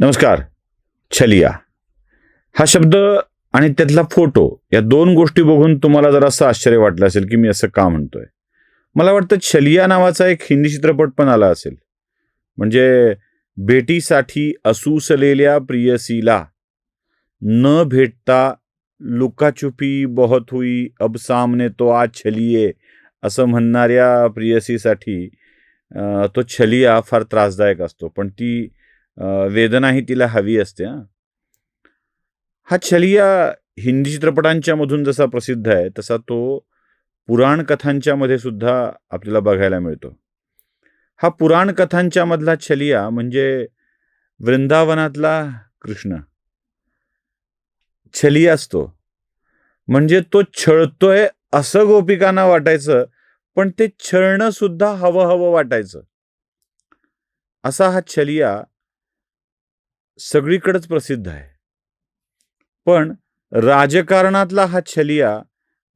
नमस्कार छलिया. हा शब्द आणि त्यातला फोटो या दोन गोष्टी बघून तुम्हाला जरा असं आश्चर्य वाटलं असेल की मी असं का म्हणतोय. मला वाटतं छलिया नावाचा एक हिंदी चित्रपट पण आला असेल. म्हणजे भेटीसाठी असूसलेल्या प्रियसीला न भेटता लुकाछुपी बहुत हुई अब सामने तो आज छलिये असं म्हणणाऱ्या प्रियसीसाठी तो छलिया फार त्रासदायक असतो. पण ती वेदनाही वेदना ही तिला हवी असते हा छलिया हिंदी चित्रपटांच्या मधून जसा प्रसिद्ध आहे तसा तो पुराण कथांच्या मध्ये सुद्धा आपल्याला बघायला मिळतो. हा पुराण कथांच्या मधला छलिया म्हणजे वृंदावनातला कृष्ण. छलिया असतो. म्हणजे तो छळतोय असं गोपिकांना वाटायचं पण ते छळणं सुद्धा हवं हवं वाटायचं. असा हा छलिया सगळीकडंच प्रसिद्ध आहे. पण राजकारणातला हा छलिया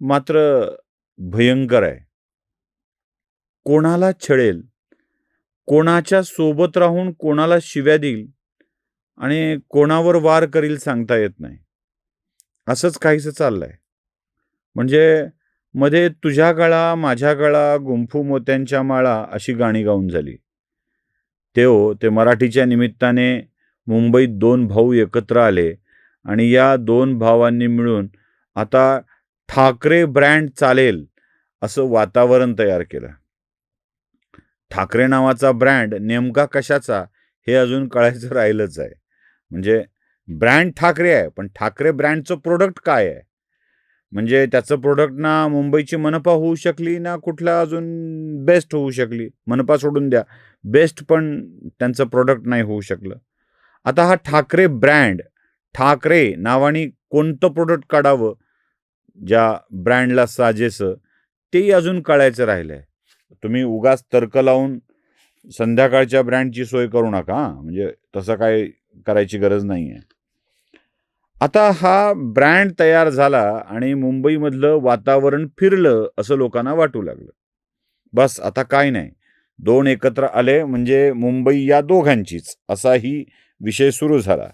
मात्र भयंकर आहे. कोणाला छळेल कोणाच्या सोबत राहून कोणाला शिव्या देईल आणि कोणावर वार करील सांगता येत नाही. असंच काहीसं चाललंय. म्हणजे मध्ये तुझ्या गळा माझ्या गळा गुंफू मोत्यांच्या माळा अशी गाणी गाऊन झाली. तेव ते मराठीच्या निमित्ताने मुंबईत दोन भाऊ एकत्र आले आणि या दोन भावांनी मिळून आता ठाकरे ब्रँड चालेल असं वातावरण तयार केलं. ठाकरे नावाचा ब्रँड नेमका कशाचा हे अजून कळायचं राहिलंच आहे. म्हणजे ब्रँड ठाकरे आहे पण ठाकरे ब्रँडचं प्रोडक्ट काय आहे? म्हणजे त्याचं प्रोडक्ट ना मुंबईची मनपा होऊ शकली ना कुठला अजून बेस्ट होऊ शकली? मनपा सोडून द्या. बेस्ट पण त्यांचं प्रोडक्ट नाही होऊ शकलं. आता हा ठाकरे ब्रँड ठाकरे नावाने कोणतं प्रोडक्ट काढावं? ज्या ब्रँडला साजेसं तेही अजून कळायचं राहिलं आहे तुम्ही उगाच तर्क लावून संध्याकाळच्या ब्रँडची सोय करू नका म्हणजे तसं काय करायची गरज नाही आहे आता हा ब्रँड तयार झाला आणि मुंबईमधलं वातावरण फिरलं असं लोकांना वाटू लागलं. बस आता काय नाही. दोन एकत्र आले म्हणजे मुंबई या दोघांचीच असाही विषय सुरू झाला.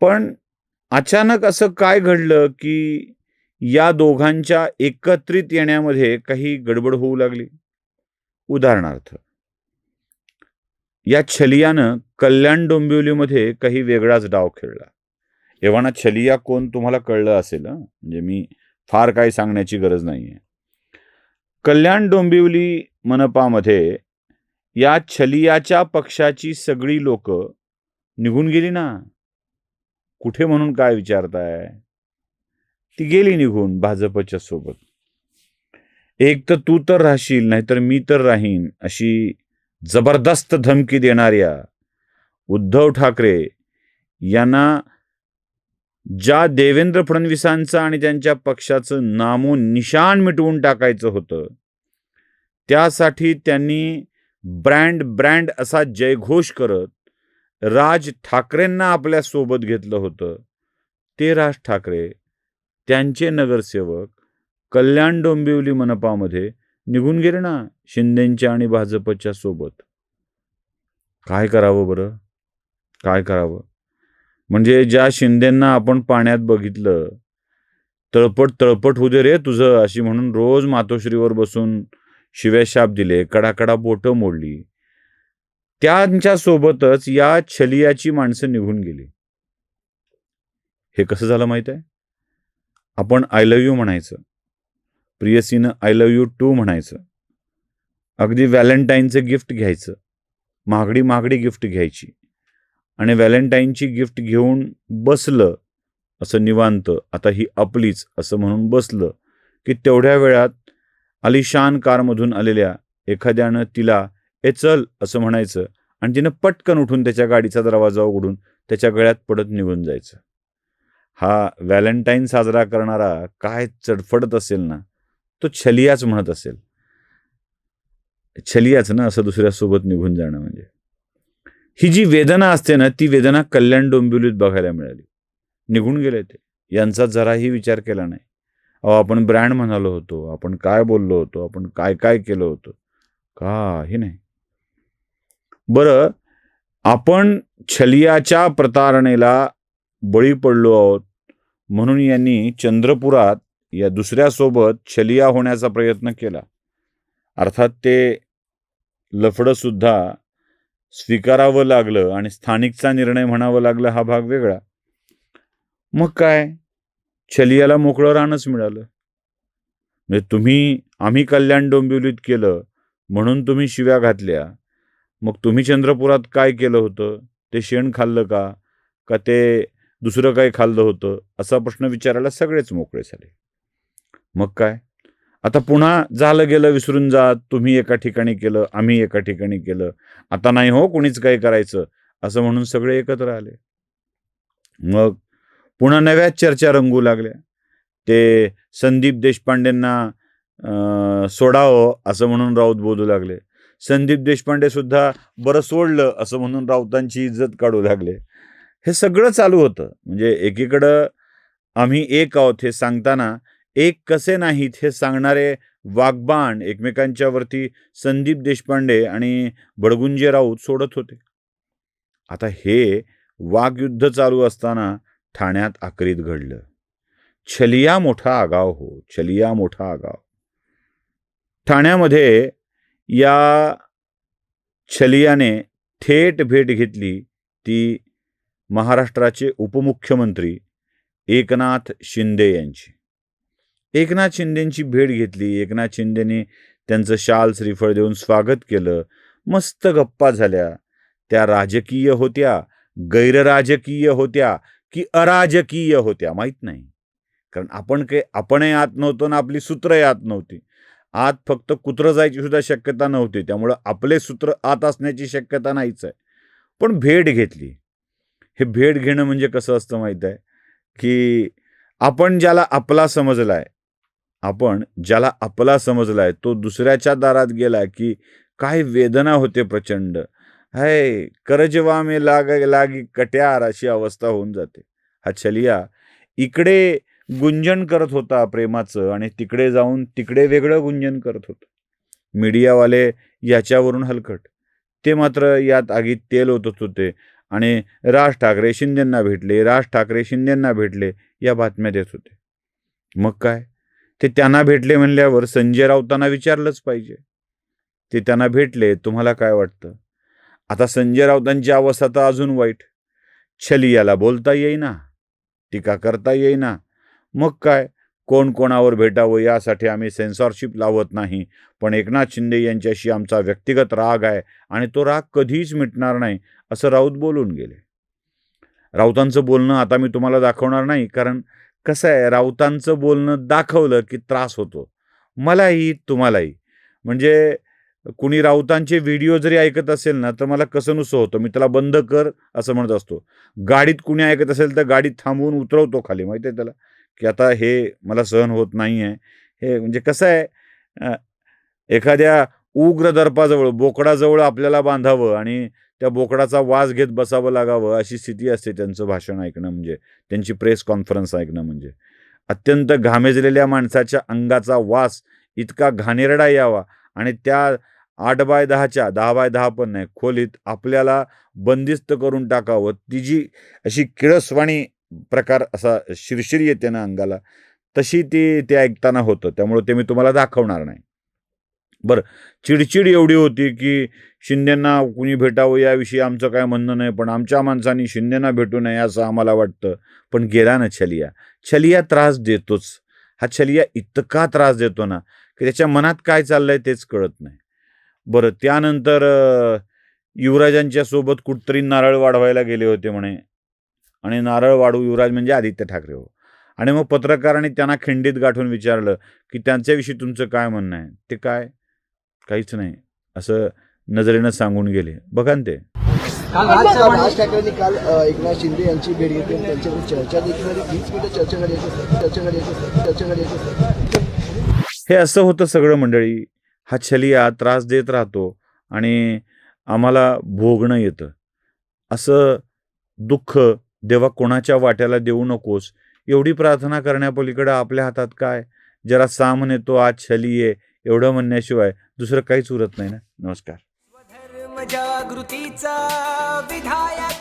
पण अचानक असं काय घडलं की या दोघांच्या एकत्रित येण्यामध्ये काही गडबड होऊ लागली? उदाहरणार्थ या छलियानं कल्याण डोंबिवलीमध्ये काही वेगळाच डाव खेळला. एव्हाना छलिया कोण तुम्हाला कळलं असेल हं? म्हणजे मी फार काही सांगण्याची गरज नाही आहे कल्याण डोंबिवली मनपामध्ये या छलियाच्या पक्षाची सगळी लोक निघून गेली ना. कुठे म्हणून काय विचारताय? ती गेली निघून भाजपच्या सोबत. एक तर तू तर राहशील नाहीतर मी तर राहीन अशी जबरदस्त धमकी देणाऱ्या उद्धव ठाकरे यांना ज्या देवेंद्र फडणवीसांचं आणि त्यांच्या पक्षाचं नामो निशाण मिटवून टाकायचं होतं त्यासाठी त्यांनी ब्रँड ब्रँड असा जयघोष करत राज ठाकरेंना आपल्यासोबत घेतलं होतं. ते राज ठाकरे त्यांचे नगरसेवक कल्याण डोंबिवली मनपामध्ये निघून गेले ना शिंदेंच्या आणि भाजपच्या सोबत. काय करावं बरं? काय करावं? म्हणजे ज्या शिंदेंना आपण पाण्यात बघितलं तळपट तळपट होऊ दे रे तुझं अशी म्हणून रोज मातोश्रीवर बसून शिव्याशाप दिले कडाकडा बोटं मोडली. त्यांच्या सोबतच या छलियाची माणसं निघून गेली. हे कसं झालं माहीत आहे? आपण आय लव्ह यू म्हणायचं. प्रियसीनं आय लव्ह यू टू म्हणायचं. अगदी व्हॅलेंटाईनचं गिफ्ट घ्यायचं. महागडी महागडी गिफ्ट घ्यायची. आणि व्हॅलेंटाईनची गिफ्ट घेऊन बसलं असं निवांत आता ही आपलीच असं म्हणून बसलं की तेवढ्या वेळात आलिशान कारमधून आलेल्या एखाद्यानं तिला ए चल असं म्हणायचं आणि तिनं पटकन उठून त्याच्या गाडीचा दरवाजा उघडून त्याच्या गळ्यात पडत निघून जायचं. हा व्हॅलेंटाईन साजरा करणारा काय चडफडत असेल ना तो छलियाच म्हणत असेल. छलियाच ना असं दुसऱ्यासोबत निघून जाणं म्हणजे. ही जी वेदना असते ना ती वेदना कल्याण डोंबिवलीत बघायला मिळाली. निघून गेले ते. यांचा जराही विचार केला नाही. अहो आपण ब्रँड म्हणालो होतो आपण काय बोललो होतो आपण काय काय केलं होतं? काही नाही. बरं आपण छलियाच्या प्रतारणेला बळी पडलो आहोत म्हणून यांनी चंद्रपुरात या दुसऱ्यासोबत छलिया होण्याचा प्रयत्न केला. अर्थात ते लफडंसुद्धा स्वीकारावं लागलं आणि स्थानिकचा निर्णय म्हणावं लागलं हा भाग वेगळा. मग काय? छलियाला मोकळं रानच मिळालं. म्हणजे तुम्ही आम्ही कल्याण डोंबिवलीत केलं म्हणून तुम्ही शिव्या घातल्या. मग तुम्ही चंद्रपुरात काय केलं होतं? ते शेण खाल्लं का? का ते दुसरं काही खाल्लं होतं? असा प्रश्न विचारायला सगळेच मोकळे झाले. मग काय? आता पुन्हा झालं गेलं विसरून जा तुम्ही एका ठिकाणी केलं आम्ही एका ठिकाणी केलं. आता नाही हो कुणीच काही करायचं असं म्हणून सगळे एकत्र आले. मग पुन्हा नव्याच चर्चा रंगू लागल्या. ते संदीप देशपांडेंना अं, सोडावं असं म्हणून राऊत बोलू लागले. संदीप देशपांडे सुद्धा बरं सोडलं असं म्हणून राऊतांची इज्जत काढू लागले. हे सगळं चालू होतं. म्हणजे एकीकडं आम्ही एक आहोत हे सांगताना एक कसे नाहीत हे सांगणारे वागबाण एकमेकांच्यावरती संदीप देशपांडे आणि बडगुंजे राऊत सोडत होते. आता हे वाघयुद्ध चालू असताना ठाण्यात आकरीत घडलं. छलिया मोठा आगाव हो छलिया मोठा आगाव. ठाण्यामध्ये या छलियाने थेट भेट घेतली ती महाराष्ट्राचे उपमुख्यमंत्री एकनाथ शिंदे यांची. एकनाथ शिंदेंची भेट घेतली. एकनाथ शिंदेने त्यांचं शाल श्रीफळ देऊन स्वागत केलं. मस्त गप्पा झाल्या. त्या राजकीय होत्या गैरराजकीय होत्या. की अराजकीय होत्या माहीत नाही. कारण आपण काही आपणही आत नव्हतो ना आपली सूत्रही आत नव्हती. आत फक्त कुत्रं जायची सुद्धा शक्यता नव्हती. त्यामुळं आपले सूत्र आत असण्याची शक्यता नाहीच आहे. पण भेट घेतली. हे भेट घेणं म्हणजे कसं असतं माहीत आहे? की आपण ज्याला आपला समजला आहे आपण ज्याला आपला समजला आहे तो दुसऱ्याच्या दारात गेला की काय वेदना होते प्रचंड. हाय करजवा मे लाग लागी कट्यार अशी अवस्था होऊन जाते. हा छलिया इकडे गुंजन करत होता प्रेमाचं आणि तिकडे जाऊन तिकडे वेगळं गुंजन करत होतं. मीडियावाले याच्यावरून हलकट ते मात्र यात आगीत तेल ओतत होते आणि राज ठाकरे शिंदेंना भेटले राज ठाकरे शिंदेंना भेटले या बातम्या देत होते. मग काय? ते त्यांना भेटले म्हणल्यावर संजय राऊतांना विचारलंच पाहिजे. ते त्यांना भेटले तुम्हाला काय वाटतं? आता संजय राऊतांची अवस्था तर अजून वाईट. छलियाला बोलता येईना टीका करता येईना. मग काय? कोण कोणावर भेटावं यासाठी आम्ही सेन्सॉरशिप लावत नाही. पण एकनाथ शिंदे यांच्याशी आमचा व्यक्तिगत राग आहे आणि तो राग कधीच मिटणार नाही असं राऊत बोलून गेले. राऊतांचं बोलणं आता मी तुम्हाला दाखवणार नाही कारण कसं आहे राऊतांचं बोलणं दाखवलं की त्रास होतो. मलाही तुम्हालाही. म्हणजे कुणी राऊतांचे व्हिडिओ जरी ऐकत असेल ना तर मला कसं नुसतं होतं? मी त्याला बंद कर असं म्हणत असतो. गाडीत कुणी ऐकत असेल तर गाडीत थांबवून उतरवतो खाली. माहिती आहे त्याला? की आता हे मला सहन होत नाही आहे हे म्हणजे कसं आहे? एखाद्या उग्र दर्पाजवळ बोकडाजवळ आपल्याला बांधावं आणि त्या बोकडाचा वास घेत बसावं लागावं अशी स्थिती असते त्यांचं भाषण ऐकणं म्हणजे. त्यांची प्रेस कॉन्फरन्स ऐकणं म्हणजे. अत्यंत घामेजलेल्या माणसाच्या अंगाचा वास इतका घाणेरडा यावा आणि त्या आठ बाय दहाच्या दहा बाय दहा पण नाही खोलीत आपल्याला बंदिस्त करून टाकावं. ती जी अशी किळसवाणी प्रकार असा शिरशिर येते ना अंगाला तशी ती ते ऐकताना होतं. त्यामुळं ते मी तुम्हाला दाखवणार नाही. बरं चिडचिड एवढी होती की शिंदेंना कुणी भेटावं याविषयी आमचं काय म्हणणं नाही पण आमच्या माणसांनी शिंदेंना भेटू नये असं आम्हाला वाटतं. पण गेला ना छलिया. छलिया त्रास देतोच. हा छलिया इतका त्रास देतो ना की त्याच्या मनात काय चाललंय तेच कळत नाही. बरं त्यानंतर युवराजांच्या सोबत कुठतरी नारळ वाढवायला गेले होते म्हणे. आणि नारळ वाढू युवराज म्हणजे आदित्य ठाकरे हो. आणि मग पत्रकारांनी त्यांना खिंडीत गाठून विचारलं की त्यांच्याविषयी तुमचं काय म्हणणं आहे? ते काय? काहीच नाही. असं नजरेनं सांगून गेले. बघा ते. राज ठाकरेंनी काल एकनाथ शिंदे यांची भेट घेतली आणि त्यांच्याकडून चर्चा चर्चा चर्चा चर्चा हे असं होतं सगळं मंडळी. हा छलिया त्रास देत राहतो आणि आम्हाला भोगणं येतं. असं दुःख देवा कोणाच्या वाट्याला देऊ नकोस. एवढी प्रार्थना करण्यापलीकडं आपल्या हातात काय? जरा सामने तो आज छलिये एवढं म्हणण्याशिवाय दुसरं काहीच उरत नाही ना. नमस्कार. जागृतीचा विधायक